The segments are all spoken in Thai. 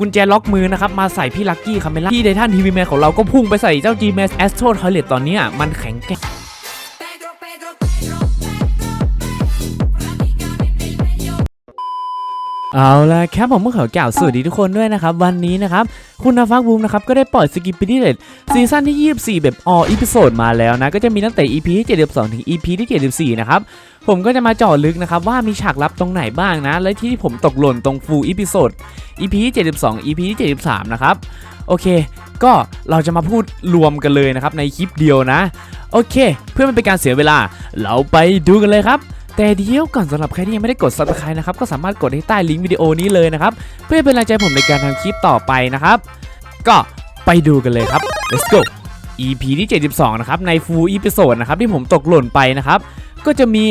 กุญแจล็อกมือนะครับ มาใส่พี่ลักกี้คาเมล่าพี่ไดทันทีวีแมนของเราก็พุ่งไปใส่เจ้า G-Max Astro Toilet ตอนนี้มันแข็งแกร่ง เอาละครับผมเมื่อขอกล่าวสวัสดีทุกคนด้วยนะครับ วันนี้นะครับ คุณนาฟักบูมนะครับ ก็ได้ปล่อยสกิปปี้ดิเลตซีซั่นที่ 24 แบบอออีพิโซดมาแล้วนะ ก็จะมีตั้งแต่ EP ที่ 72 ถึง EP ที่ 74 นะครับ ผมก็จะมาเจาะลึกนะครับ ว่ามีฉากลับตรงไหนบ้างนะ และที่ผมตกหล่นตรงฟูลอีพิโซด EP ที่ 72 EP ที่ 73 นะครับ โอเค ก็เราจะมาพูดรวมกันเลยนะครับในคลิปเดียวนะ โอเค เพื่อไม่เป็นการเสียเวลา เราไปดูกันเลยครับ แต่เดี๋ยวก่อนสำหรับใครที่ยังไม่ได้กด subscribe นะครับก็สามารถกดที่ใต้ลิงก์วิดีโอนี้เลยนะครับเพื่อเป็นแรงใจผมในการทำคลิปต่อไปนะครับ ก็ไปดูกันเลยครับ let's go EP ที่ 72 นะครับ ใน full episode นะครับที่ผมตกหล่นไปนะครับ ก็จะมี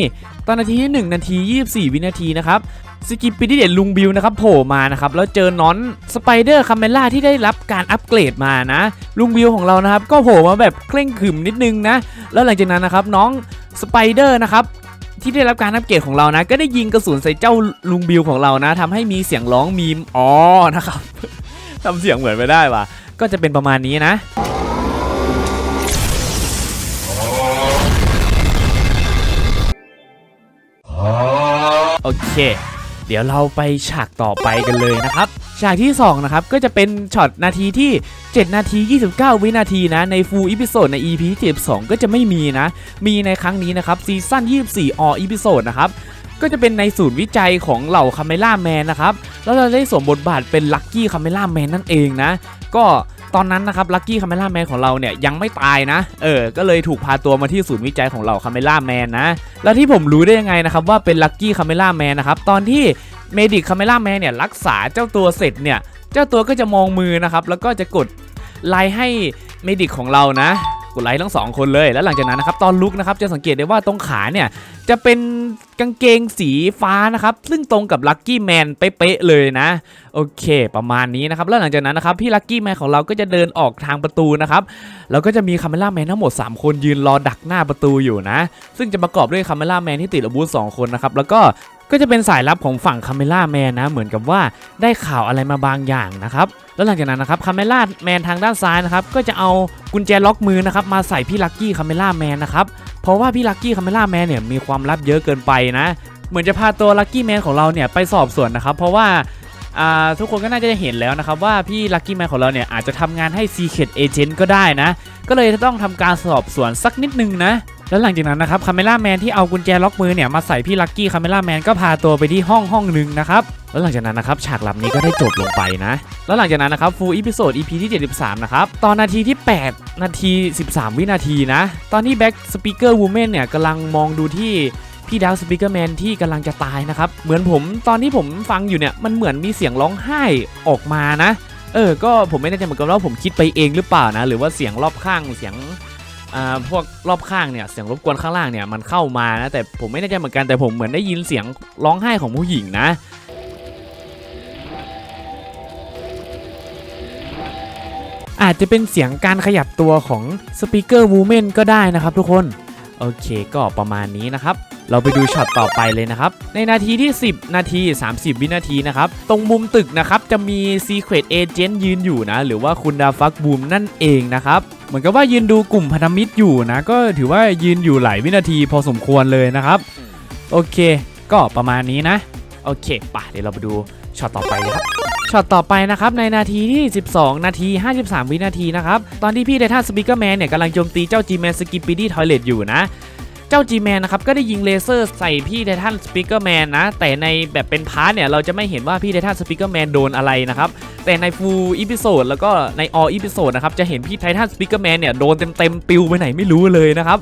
ตอนนาทีที่ 1 นาที 24 วินาทีนะครับสกิปปี้ที่เด็ดลุงบิวนะครับโผล่มานะครับแล้วเจอน้อนสไปเดอร์คาเมล่าที่ได้รับการอัปเกรดมานะ ลุงบิวของเรานะครับ ก็โผล่มาแบบเคร่งขรึมนิดนึงนะ แล้วหลังจากนั้นนะครับน้องสไปเดอร์นะครับ ที่ได้รับการอัปเกรดของเรานะ ก็ได้ยิงกระสุนใส่เจ้าลุงบิวของเรานะทำให้มีเสียงร้องมีมอ๋อนะครับทำเสียงเหมือนไม่ได้ว่ะก็จะเป็นประมาณนี้นะโอเค เดี๋ยวเราไปฉากต่อไปกันเลยนะครับ ฉากที่ 2 นะครับ ก็จะเป็นช็อตนาทีที่ 7 นาที 29 วินาทีนะ ในฟูลอีพิโซดใน EP ที่72ก็จะไม่มีนะ มีในครั้งนี้นะครับซีซั่น24 อออีพิโซดนะครับก็จะเป็นในศูนย์วิจัยของเหล่าคาเมล่าแมนนะครับ แล้วเราได้สวมบทบาทเป็นลัคกี้คาเมล่าแมนนั่นเองนะ ก็ ตอนนั้นนะครับลักกี้คาเมล่าแมนของเราเนี่ยยังไม่ตายนะ เออ ก็เลยถูกพาตัวมาที่ศูนย์วิจัยของเราคาเมล่าแมนนะ แล้วที่ผมรู้ได้ยังไงนะครับว่าเป็นลักกี้คาเมล่าแมนนะครับ ตอนที่เมดิกคาเมล่าแมนเนี่ยรักษาเจ้าตัวเสร็จเนี่ย เจ้าตัวก็จะมองมือนะครับ แล้วก็จะกดไลน์ให้เมดิกของเรานะ กดไลค์ทั้งสองคนเลยแล้วหลังจากนั้นนะครับตอนลุกนะครับจะสังเกตได้ว่าตรงขาเนี่ยจะเป็นกางเกงสีฟ้านะครับซึ่งตรงกับลัคกี้แมนเป๊ะเลยนะโอเคประมาณนี้นะครับแล้วหลังจากนั้นนะครับพี่ลัคกี้แมนของเราก็จะเดินออกทางประตูนะครับแล้วก็จะมีคาเมล่าแมนทั้งหมด 3 คนยืนรอดักหน้าประตูอยู่นะ ซึ่งจะประกอบด้วยคาเมล่าแมนที่ติดอาวุธ2คนนะครับแล้วก็ ก็จะเป็นสายลับของฝั่งคาเมล่าแมนนะเหมือนกับว่าได้ข่าวอะไรมาบางอย่างนะครับแล้วหลังจากนั้นนะครับคาเมล่าแมนทางด้านซ้ายนะครับก็จะเอากุญแจล็อกมือนะครับมาใส่พี่ลักกี้คาเมล่าแมนนะครับเพราะว่าพี่ลักกี้คาเมล่าแมนเนี่ยมีความลับเยอะเกินไปนะเหมือนจะพาตัวลักกี้แมนของเราเนี่ยไปสอบสวนนะครับเพราะว่าทุกคนก็น่าจะเห็นแล้วนะครับว่าพี่ลักกี้แมนของเราเนี่ยอาจจะทำงานให้ Secret Agent ก็ได้นะ ก็เลยต้องทำการสอบสวนสักนิดนึงนะ แล้วหลังจากนั้นนะครับคาเมล่าแมนที่เอากุญแจล็อกมือเนี่ยมาใส่พี่ลักกี้คาเมล่าแมนก็พาตัวไปที่ห้องห้องหนึ่งนะครับแล้วหลังจากนั้นนะครับฉากลับนี้ก็ได้จบลงไปนะ แล้วหลังจากนั้นนะครับฟูลอีพิโซด EP ที่ 73 นะครับ ตอนนาทีที่ 8 นาที 13 วินาทีนะ ตอนที่แบ็กสปีกเกอร์วูแมนเนี่ยกำลังมองดูที่พี่ดาวสปีกเกอร์แมนที่กำลังจะตายนะครับ เหมือนผมตอนที่ผมฟังอยู่เนี่ยมันเหมือนมีเสียงร้องไห้ออกมานะ เออ ก็ผมไม่แน่ใจเหมือนกันว่าผมคิดไปเองหรือเปล่านะ หรือว่าเสียงรอบข้างเสียง พวกรอบข้างเนี่ยเสียงรบกวนข้างล่างเนี่ยมันเข้ามานะแต่ผมไม่แน่ใจเหมือนกันแต่ผมเหมือนได้ยินเสียงร้องไห้ของผู้หญิงนะอาจจะเป็นเสียงการขยับตัวของสปีกเกอร์วูแมนก็ได้นะครับทุกคน โอเคก็ประมาณนี้นะครับเราไปดูช็อตต่อไปเลยนะครับ ในนาทีที่ 10 นาที 30 วินาทีนะครับ ตรงมุมตึกนะครับ จะมี Secret Agent ยืนอยู่นะ หรือว่าคุณดาฟักบูมนั่นเองนะครับ เหมือนกับว่ายืนดูกลุ่มพันธมิตรอยู่นะ ก็ถือว่ายืนอยู่หลายวินาทีพอสมควรเลยนะครับ โอเค ก็ประมาณนี้นะ โอเคป่ะเดี๋ยวเราไปดู ช็อตต่อไปเลยครับช็อตต่อไปนะครับในนาทีที่ 12 นาที 53 วินาทีนะครับตอนที่พี่ไดท่าสปีกเกอร์แมนเนี่ยกำลังโจมตีเจ้า G-Man Skippity Toilet อยู่นะเจ้า G-Man นะครับก็ได้ยิงเลเซอร์ใส่พี่ไททันสปีกเกอร์แมนนะ แต่ในแบบเป็นพาร์ทเนี่ย เราจะไม่เห็นว่าพี่ไททันสปีกเกอร์แมนโดนอะไรนะครับ แต่ในฟูลอีพิโซดแล้วก็ในออลอีพิโซดนะครับ จะเห็นพี่ไททันสปีกเกอร์แมนเนี่ย โดนเต็มๆปิวไปไหนไม่รู้เลยนะครับ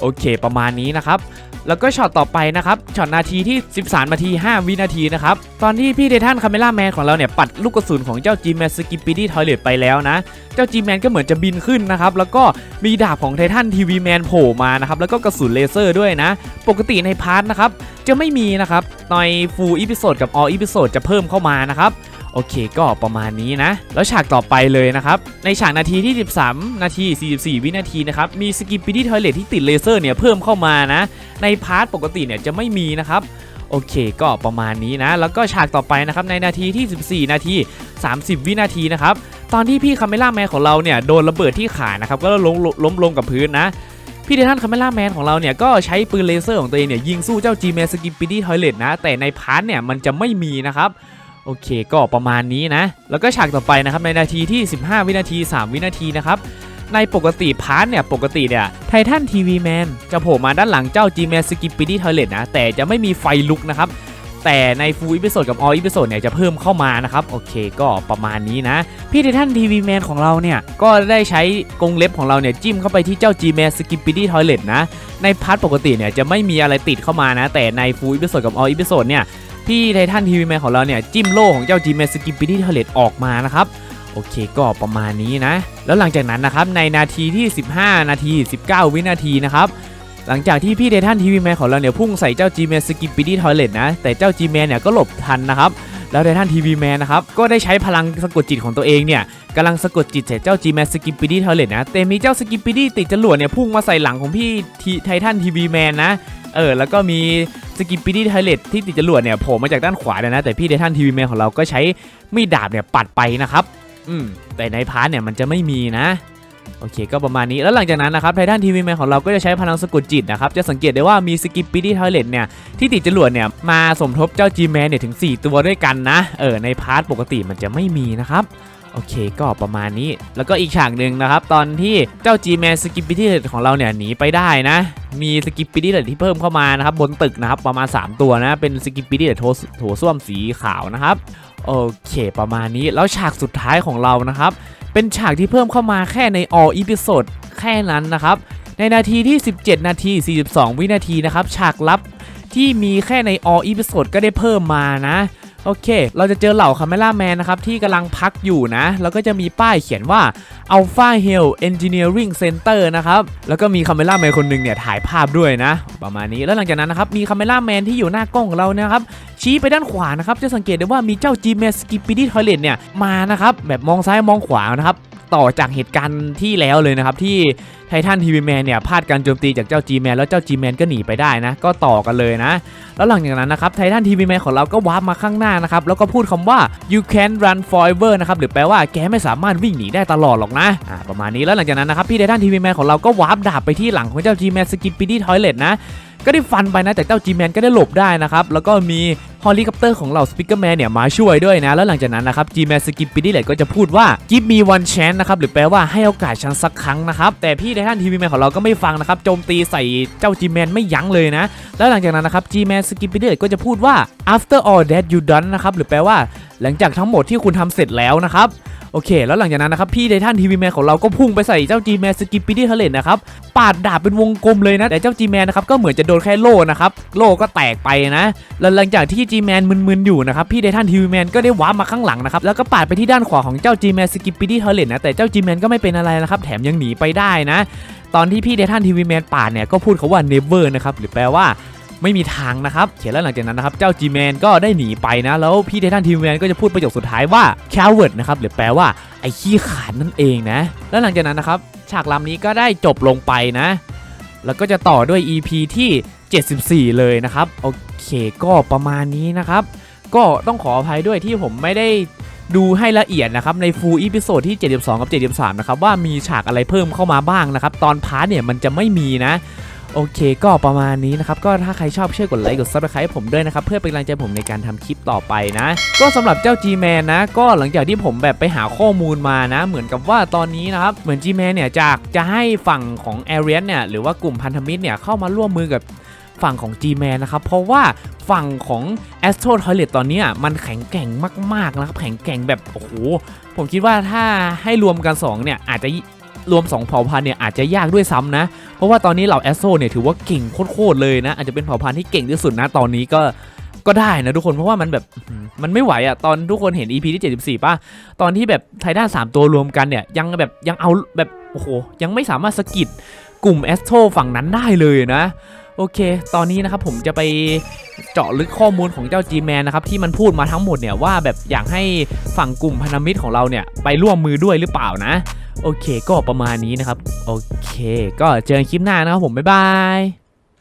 โอเคประมาณนี้นะครับ แล้วก็ช็อตต่อไปนะครับช็อตนาทีที่ 13 นาที 5 วินาทีนะครับตอนที่พี่ไททันคาเมล่าแมนของเราเนี่ยปัดลูกกระสุนของเจ้า G-Man Skippity Toilet ไปแล้วนะ เจ้า G-Man ก็เหมือนจะบินขึ้นนะครับแล้วก็มีดาบของไททันทีวีแมนโผล่มานะครับแล้วก็กระสุนเลเซอร์ด้วยนะ ปกติในพาร์ทนะครับจะไม่มีนะครับในฟูลอีพิโซดกับอออีพิโซดจะเพิ่มเข้ามานะครับ โอเคก็ประมาณนี้นะ แล้วฉากต่อไปเลยนะครับ ในฉากนาทีที่ 13 นาที 44 วินาทีนะครับ มีสกิปปี้ที่ทอยเลทที่ติดเลเซอร์เนี่ยเพิ่มเข้ามานะ ในพาร์ทปกติเนี่ยจะไม่มีนะครับโอเคก็ประมาณนี้นะ แล้วก็ฉากต่อไปนะครับในนาทีที่ 14 นาที 30 วินาทีนะครับ ตอนที่พี่คาเมล่าแมนของเราเนี่ยโดนระเบิดที่ขานะครับก็ล้มล้มลงกับพื้นนะ พี่เดทันคาเมล่าแมนของเราเนี่ยก็ใช้ปืนเลเซอร์ของตัวเองเนี่ยยิงสู้เจ้า G ีแมสกิปปิดี้ทอยเลตนะ แต่ในพาร์ทเนี่ยมันจะไม่มีนะครับ โอเคก็ประมาณนี้นะ แล้วก็ฉากต่อไปนะครับในนาทีที่ 15 วินาที 3 วินาทีนะครับในปกติพาร์ทเนี่ย ปกติเนี่ยไททันทีวีแมนจะโผล่มาด้านหลังเจ้า G ีแมนสกิปปิดี้ทอยเลตนะ แต่จะไม่มีไฟลุกนะครับ แต่ในฟูลอีพิโซดกับอออีพิโซดเนี่ย จะเพิ่มเข้ามานะครับ โอเคก็ประมาณนี้นะ พี่ไททันทีวีแมนของเราเนี่ย ก็ได้ใช้กรงเล็บของเราเนี่ย จิ้มเข้าไปที่เจ้า G m a n Skippity Toilet นะ ในพาร์ทปกติเนี่ย จะไม่มีอะไรติดเข้ามานะ แต่ในฟูลอีพิโซดกับอออีพิโซดเนี่ย พี่ไททันทีวีแมนของเราเนี่ยจิ้มโล่ของเจ้า G m a n Skippity Toilet ออกมานะครับโอเคก็ประมาณนี้นะ แล้วหลังจากนั้นนะครับในนาทีที่ 15 นาที 19 วินาทีนะครับหลังจากที่พี่ไททันทีวีแมนของเราเนี่ยพุ่งใส่เจ้า G m a n Skippity Toilet นะแต่เจ้า G m a n เนี่ยก็หลบทันนะครับแล้วไททันทีวีแมนนะครับก็ได้ใช้พลังสะกดจิตของตัวเองเนี่ยกำลังสะกดจิตใส่เจ้า G m a n Skippity Toilet นะแต่มีเจ้า Skippity ติดจรวดเนี่ยพุ่งมาใส่หลังของพี่ไททันทีวีแมนนะ เออแล้วก็มีสกินปีดี้ไทเลตที่ติดจรวดเนี่ยโผล่มาจากด้านขวาเนี่ยนะ แต่พี่ไททันทีวีแมนของเราก็ใช้มีดดาบเนี่ยปัดไปนะครับ อืมแต่ในพาร์ทเนี่ยมันจะไม่มีนะ โอเคก็ประมาณนี้แล้วหลังจากนั้นนะครับไททันทีวีแมนของเราก็จะใช้พลังสะกดจิตนะครับจะสังเกตได้ว่ามีสกิปปี้ที่ทอยเลตเนี่ยที่ติดจรวดเนี่ยมาสมทบเจ้า G Man เนี่ยถึง 4 ตัวด้วยกันนะเออในพาร์ทปกติมันจะไม่มีนะครับโอเคก็ประมาณนี้แล้วก็อีกฉากหนึ่งนะครับ ตอนที่เจ้า G Man สกิปปี้ที่ของเราเนี่ยหนีไปได้นะ มีสกิปปี้ดีที่เพิ่มเข้ามานะครับ บนตึกนะครับประมาณ 3 ตัวนะเป็นสกิปปี้ที่โถโถส้วมสีขาวนะครับโอเคประมาณนี้แล้วฉากสุดท้ายของเรานะครับ เป็นฉากที่เพิ่มเข้ามาแค่ใน all episode แค่นั้นนะครับ ในนาทีที่ 17 นาที 42 วินาทีนะครับ ฉากลับที่มีแค่ใน all episode ก็ได้เพิ่มมานะ โอเค เราจะเจอเหล่าคาเมล่าแมนนะครับ ที่กำลังพักอยู่นะ แล้วก็จะมีป้ายเขียนว่า Alpha Hill Engineering Center นะครับ แล้วก็มีคาเมล่าแมนคนหนึ่งเนี่ยถ่ายภาพด้วยนะ ประมาณนี้แล้วหลังจากนั้นนะครับ มีคาเมล่าแมนที่อยู่หน้ากล้องของเรานะครับ ชี้ไปด้านขวานะครับ จะสังเกตได้ว่ามีเจ้า G m a n Skippity Toilet เนี่ยมานะครับแบบมองซ้ายมองขวานะครับ ต่อจากเหตุการณ์ที่แล้วเลยนะครับ ที่ไททันทีวีแมนเนี่ยพลาดการโจมตีจากเจ้า G Man แล้วเจ้า G Man ก็หนีไปได้นะ ก็ต่อกันเลยนะ แล้วหลังจากนั้นนะครับไททันทีวีแมนของเราก็วาร์ปมาข้างหน้านะครับ แล้วก็พูดคำว่า you can run forever นะครับ หรือแปลว่าแกไม่สามารถวิ่งหนีได้ตลอดหรอกนะอ่าประมาณนี้แล้วหลังจากนั้นนะครับพี่ไททันทีวีแมนของเราก็วาร์ปดาบไปที่หลังของเจ้า G Man Skippity Toilet นะ ก็ได้ฟันไปนะแต่เจ้า G Man ก็ได้หลบได้นะครับแล้วก็มีเฮลิคอปเตอร์ของเหล่าสปิเกอร์แมนเนี่ยมาช่วยด้วยนะ แล้วหลังจากนั้นนะครับ G Man Skippity เลยก็จะพูดว่า give me one chance นะครับหรือแปลว่าให้โอกาสฉันสักครั้งนะครับแต่พี่ไททันทีวีแมนของเราก็ไม่ฟังนะครับโจมตีใส่เจ้า G Man ไม่ยั้งเลยนะ แล้วหลังจากนั้นนะครับ G Man Skippity ก็จะพูดว่า after all that you done นะครับหรือแปลว่าหลังจากทั้งหมดที่คุณทำเสร็จแล้วนะครับ โอเค แล้วหลังจากนั้นนะครับพี่ไททันทีวีแมนของเราก็พุ่งไปใส่เจ้า G Man Skippity Toilet นะครับปาดดาบเป็นวงกลมเลยนะ แต่เจ้า G Man นนะครับก็เหมือนจะโดนแค่โล่นะครับโล่ก็แตกไปนะแล้วหลังจากที่ G Man มึนๆอยู่นะครับพี่ไททันทีวีแมนก็ได้วามาข้างหลังนะครับแล้วก็ปาดไปที่ด้านขวาของเจ้า G Man Skippity Toilet นะแต่เจ้า G Man ก็ไม่เป็นอะไรนะครับแถมยังหนีไปได้นะ ตอนที่พี่ไททันทีวีแมนปาดเนี่ยก็พูดเขาว่า never นะครับหรือแปลว่า ไม่มีทางนะครับเขียนแล้วหลังจากนั้นนะครับเจ้า G-Man ก็ได้หนีไปนะแล้วพี่ไททันทีแมนก็จะพูดประโยคสุดท้ายว่า coward นะครับหรือแปลว่าไอ้ขี้ขาดนั่นเองนะ แล้วหลังจากนั้นนะครับฉากลำนี้ก็ได้จบลงไปนะ แล้วก็จะต่อด้วย EP ที่ 74 เลยนะครับโอเคก็ประมาณนี้นะครับ ก็ต้องขออภัยด้วยที่ผมไม่ได้ดูให้ละเอียดนะครับ ในฟูลอีพิโซดที่ 72 กับ 73 นะครับ ว่ามีฉากอะไรเพิ่มเข้ามาบ้างนะครับ ตอนพาร์ทเนี่ยมันจะไม่มีนะ โอเคก็ประมาณนี้นะครับ ก็ถ้าใครชอบช่วยกดไลค์กดซับสไครต์ผมด้วยนะครับ เพื่อเป็นกำลังใจผมในการทำคลิปต่อไปนะ ก็สำหรับเจ้า G-Man นะ ก็หลังจากที่ผมแบบไปหาข้อมูลมานะ เหมือนกับว่าตอนนี้นะครับ เหมือน G-Man เนี่ยจากจะให้ฝั่งของ a r i a n เนี่ยหรือว่ากลุ่มพันธมิตรเนี่ยเข้ามาร่วมมือกับฝั่งของ G-Man นะครับ เพราะว่าฝั่งของ Astro Toilet ตอนนี้มันแข็งแกร่งมากๆนะครับ แข็งแกร่งแบบโอ้โห ผมคิดว่าถ้าให้รวมกันสองเนี่ยอาจจะ รวมสองเผ่าพันธุ์เนี่ยอาจจะยากด้วยซ้ำนะ เพราะว่าตอนนี้เหล่าแอสโซเนี่ยถือว่าเก่งโคตรเลยนะ อาจจะเป็นเผ่าพันธุ์ที่เก่งที่สุดนะตอนนี้ก็ก็ได้นะทุกคนเพราะว่ามันแบบมันไม่ไหวอะตอนทุกคนเห็น EP ที่ 74 ป่ะ ตอนที่แบบไททันสามตัวรวมกันเนี่ย ยังแบบยังเอาแบบ โอ้โห ยังไม่สามารถสะกิดกลุ่มแอสโทฝั่งนั้นได้เลยนะ โอเค ตอนนี้นะครับผมจะไปเจาะลึกข้อมูลของเจ้า G-Man นะครับ ที่มันพูดมาทั้งหมดเนี่ยว่าแบบอยากให้ฝั่งกลุ่มพันธมิตรของเราเนี่ย ไปร่วมมือด้วยหรือเปล่านะ โอเคก็ประมาณนี้นะครับ โอเค ก็เจอกันคลิปหน้านะครับผม บ๊ายบาย